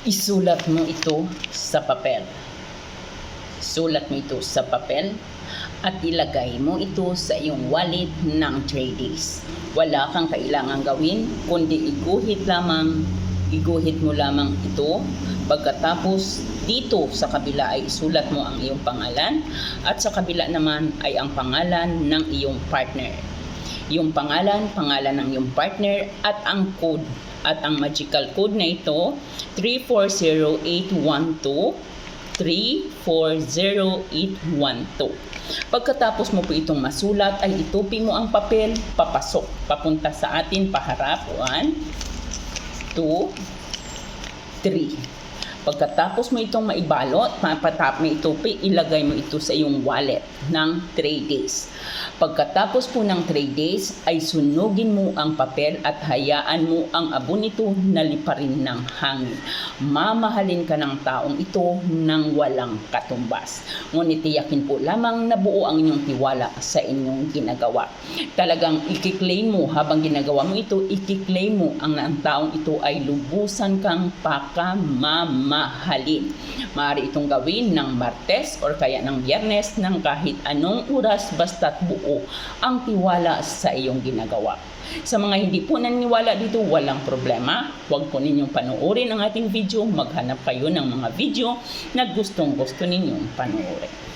isulat mo ito sa papel. Sulat mo ito sa papel at ilagay mo ito sa iyong wallet ng 3 days. Wala kang kailangang gawin, kundi iguhit lamang, iguhit mo lamang ito. Pagkatapos dito sa kabila ay isulat mo ang iyong pangalan at sa kabila naman ay ang pangalan ng iyong partner. Yung pangalan, pangalan ng iyong partner at ang code. At ang magical code na ito, 340812 340812. Pagkatapos mo po itong masulat ay itupi mo ang papel papasok papunta sa atin paharap 1 2 3 Pagkatapos mo itong maibalot, papatap mo itupi, ilagay mo ito sa iyong wallet ng 3 days. Pagkatapos po ng 3 days, ay sunugin mo ang papel at hayaan mo ang abo nito na liparin ng hangin. Mamahalin ka ng taong ito ng walang katumbas. Ngunit tiyakin po lamang na buo ang inyong tiwala sa inyong ginagawa. Talagang ikiklaim mo habang ginagawa mo ito, ikiklaim mo ang, ang taong ito ay lubusan kang pakamamahalin. Maaari itong gawin ng Martes or kaya ng Biyernes ng kahit anong oras basta't buo ang tiwala sa iyong ginagawa. Sa mga hindi po naniniwala dito, walang problema. Huwag po ninyong panoorin ang ating video. Maghanap kayo ng mga video na gustong gusto ninyong panoorin.